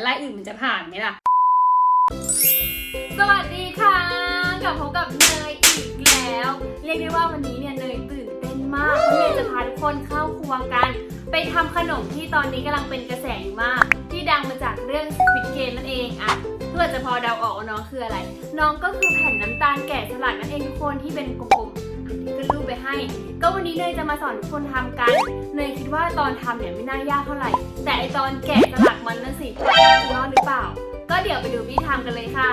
ล้วลายอื่นมันจะผ่านไหมล่ะ สวัสดีค่ะกลับพบกับเนยอีกแล้ว เรียกได้ว่าวันนี้เนี่ยเนยตื่นเต้นมากเพราะเนยจะพาทุกคนเข้าครัวกัน ไปทำขนมที่ตอนนี้กำลังเป็นกระแสอยู่มาก ที่ดังมาจากเรื่อง Squid Game นั่นเองอะเพื่อจะพอเดาออกว่าน้องคืออะไร น้องก็คือแผ่นน้ำตาลแกะสลักนั่นเองทุกคนที่เป็นกลมๆ ขึ้นรูปไปให้ ก็วันนี้เนยจะมาสอนทุกคนทำกันเนยคิดว่าตอนทำเนี่ยไม่น่ายากเท่าไหร่ แต่ไอตอนแกะสลักมันนั่นสิจะรอดหรือเปล่า ก็เดี๋ยวไปดูวิธีทำกันเลยค่ะ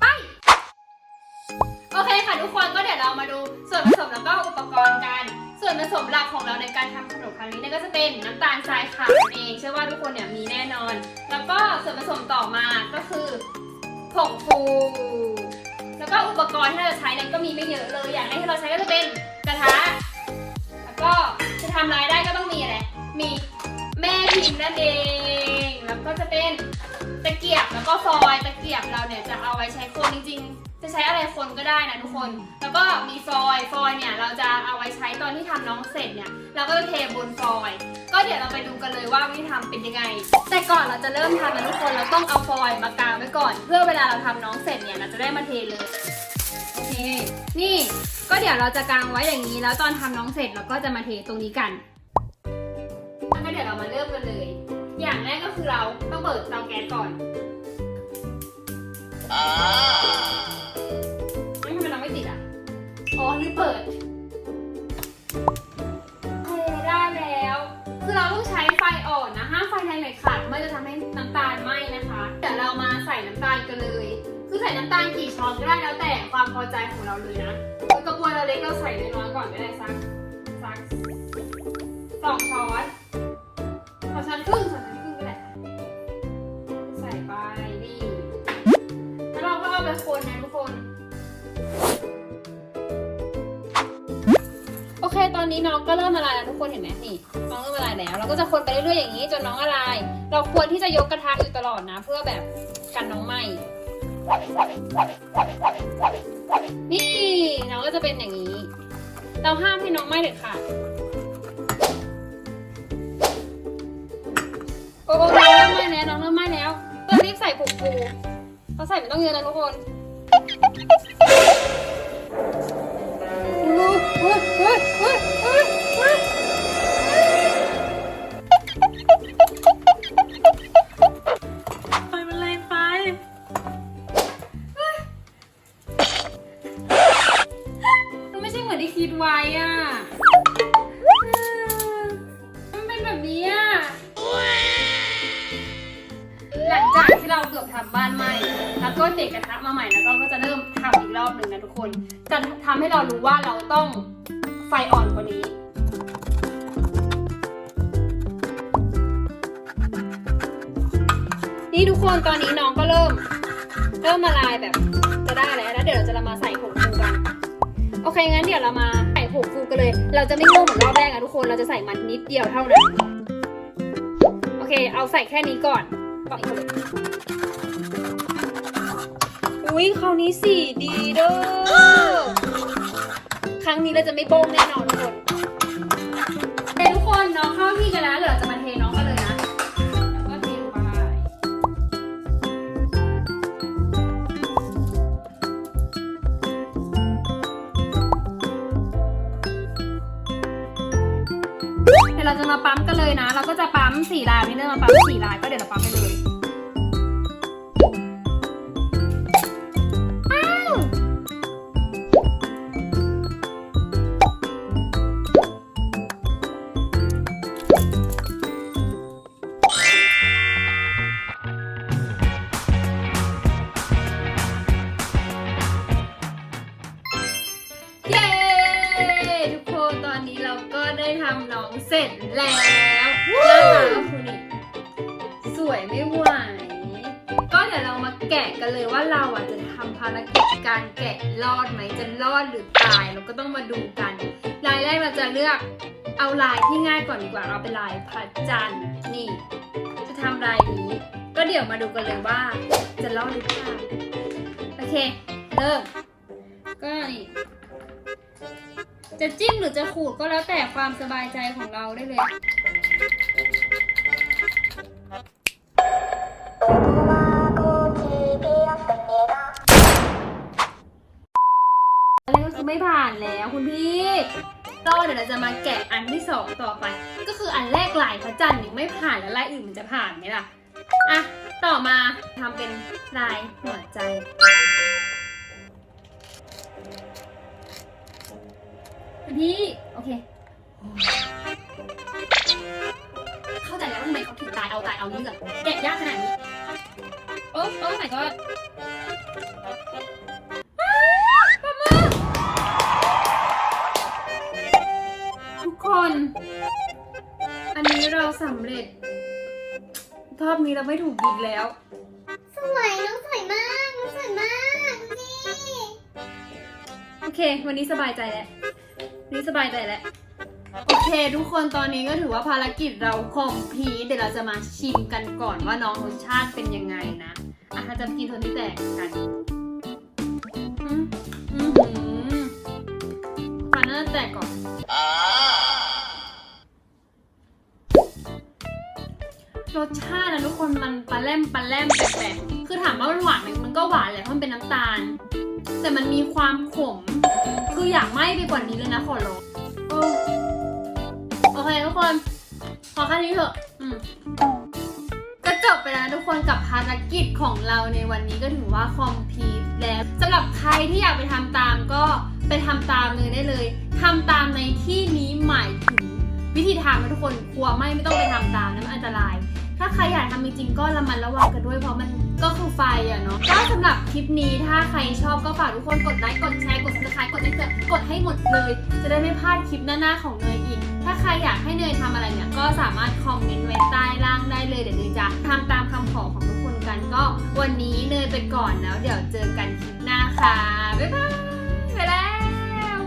ไปโอเคค่ะทุกคนก็เดี๋ยวเรามาดูส่วนผสมแล้วก็อุปกรณ์กัน ส่วนผสมหลักของเราในการทำขนมครั้งนี้เนี่ยก็จะเป็นน้ำตาลทรายขาวเองเชื่อว่าทุกคนเนี่ยมีแน่นอน แล้วก็ส่วนผสมต่อมาก็คือผงฟู แล้วก็อุปกรณ์ที่เราจะใช้นี่ยก็มีไม่เยอะเลย อย่างแรกที่เราใช้ก็จะเป็นกระทะ แล้วก็จะทำรายได้ก็ต้องมีอะไร มีแม่พิมพ์นั่นเอง แล้วก็จะเป็นตะเกียบแล้วก็ฟอยล์ตะเกียบเราเนี่ยจะเอาไว้ใช้คนจริงๆ จะใช้อะไรคนก็ได้นะทุกคน แล้วก็มีฟอยล์ฟอยล์เนี่ยเราจะเอาไว้ใช้ตอนที่ทำน้องเสร็จเนี่ยเราก็จะเทบนฟอยล์ ก็เดี๋ยวเราไปดูกันเลยว่าวิธีทำเป็นยังไง แต่ก่อนเราจะเริ่มทำนะทุกคนเราต้องเอาฟอยล์มากางไว้ก่อน เพื่อเวลาเราทำน้องเสร็จเนี่ยเราจะได้มาเทเลยโอเค นี่ก็เดี๋ยวเราจะกางไว้อย่างนี้แล้วตอนทำน้องเสร็จเราก็จะมาเทตรงนี้กันงั้นก็เดี๋ยวเรามาเริ่มกันเลย อย่างแรกก็คือเราต้องเปิดเตาแก๊สก่อนไม่ทำไมเราไม่ติดอะ อ๋อหรือเปิดำตาลกันเลย คือใส่น้ำตาลกี่ช้อนก็ได้แล้วแต่ความพอใจของเราเลยนะคือกระบวยเราเล็กเราใส่น้อยๆก่อนก็ได้สักสักสองช้อนสองช้อนครึ่งสองช้อนครึ่งก็ได้ใส่ไปนี่แล้วเราก็เอาไปคนนะทุกคนโอเค ตอนนี้น้องก็เริ่มละลายแล้วทุกคนเห็นไหมนี่น้องเริ่มละลายแล้ว เราก็จะคนไปเรื่อยๆอย่างนี้จนน้องละลาย เราควรที่จะยกกระทะอยู่ตลอดนะ เพื่อแบบ กันน้องไหมนี่น้องก็จะเป็นอย่างนี้ เราห้ามให้น้องไหมเด็ดขาดโอ้โหน้องเริ่มไหมแล้วน้องเริ่มไหมแล้วเรารีบใส่ผงฟูเราใส่ไม่ต้องเยอะนะทุกคนเฮ้ยเฮ้ยเฮ้ยเฮ้ยเฮ้ย ที่เราเกือบทำบ้านใหม่ แล้วก็เด็กกระทะมาใหม่แล้วก็ก็จะเริ่มทำอีกรอบหนึ่งนะทุกคน จะทำให้เรารู้ว่าเราต้องไฟอ่อนกว่านี้นี่ทุกคนตอนนี้น้องก็เริ่ม เริ่มละลายแบบจะได้แล้วแล้วเดี๋ยวเราจะมาใส่ผงฟูกันโอเคงั้นเดี๋ยวเรามาใส่ผงฟูกันเลย เราจะไม่โง่เหมือนรอบแรกอะทุกคนเราจะใส่มันนิดเดียวเท่านั้นโอเค เอาใส่แค่นี้ก่อน ปอีกอุ้ยคราวนี้สีดีเด้อ ครั้งนี้เราจะไม่โบ้งแน่นอนทุกคนเฮ้ทุกคนน้องเข้าที่กันแล้วเดี๋ยวเราจะ เลยนะ เราก็จะปั๊มสี่ลายนี่เริ่มมาปั๊มสี่ลายก็เดี๋ยวเราปั๊มไปเลย ได้ทำน้องเสร็จแล้วหน้าตาก็คือนี่สวยไม่ไหว ก็เดี๋ยวเรามาแกะกันเลยว่าเราอะจะทำภารกิจการแกะรอดไหมจะรอดหรือตายเราก็ต้องมาดูกันลายแรกเราจะเลือกเอาลายที่ง่ายก่อนดีกว่าเอาเป็นลายพระจันทร์นี่ จะทำลายนี้ ก็เดี๋ยวมาดูกันเลยว่าจะรอดหรือเปล่าโอเค เริ่มก็นี่ จะจิ้มหรือจะขูดก็แล้วแต่ความสบายใจของเราได้เลย อันรก็ไม่ผ่านแล้วคุณพี่ก็เดี๋ยวเราจะมาแกะอันที่สองต่อไป ก็คืออันแรกลายพระจันทร์ยังไม่ผ่านแล้วลายอื่นมันจะผ่านไหมล่ะ อะ ต่อมาทำเป็นลายหัวใจ พี่โอเค เข้าใจแล้วว่าทำไมเขาถึงตายเอาตายเอาเลือดแกะยากขนาดนี้ โอ้โอ้ my god ทุกคน อันนี้เราสำเร็จรอบนี้เราไม่ถูกอีกแล้ว สวยน้องสวยมากน้องสวยมากดูสิโอเค วันนี้สบายใจแล้ววั นนี้สบายใจแล้ว โอเค ทุกคนตอนนี้ก็ถือว่าภารกิจเราคอมพีเดี๋ยวเราจะมาชิมกันก่อนว่าน้องรสชาติเป็นยังไงนะ อะถ้าจะกินโทนที่แตกกันอืมอืมฟันน่าจะแตกก่อน รสชาตินะทุกคนมันปลาแรมปลาแรมแปลกๆคือถามว่ามันหวานไหมมันก็หวานแหละเพราะมันเป็นน้ำตาล แต่มันมีความขม คืออยากไหม้ไปกว่านี้เลยนะขอร้องโอเคทุกคนขอแค่นี้เถอะอืมก็จบไปแล้วนะทุกคนกับภารกิจของเราในวันนี้ก็ถือว่าคอมพลีทแล้วสำหรับใครที่อยากไปทำตามก็ไปทำตามเลยได้เลยทำตามในที่นี้หมายถึงวิธีทำนะทุกคนกลัวไหม่ไม่ต้องไปทำตามนะมันอันตราย ถ้าใครอยากทำจริงๆก็ระมัดระวังกันด้วยเพราะมันก็คือไฟอะเนาะก็สำหรับคลิปนี้ถ้าใครชอบก็ฝากทุกคนกดไลค์กดแชร์กด subscribe กดไลค์กดให้หมดเลย จะได้ไม่พลาดคลิปหน้าๆของเนยอีก ถ้าใครอยากให้เนยทำอะไรเนี่ยก็สามารถคอมเมนต์ไว้ใต้ล่างได้เลยเดี๋ยวเนยจะทำตามคำขอของทุกคนกันก็ วันนี้เนยไปก่อนแล้ว เดี๋ยวเจอกันคลิปหน้าค่ะบ๊ายบายไปแล้ว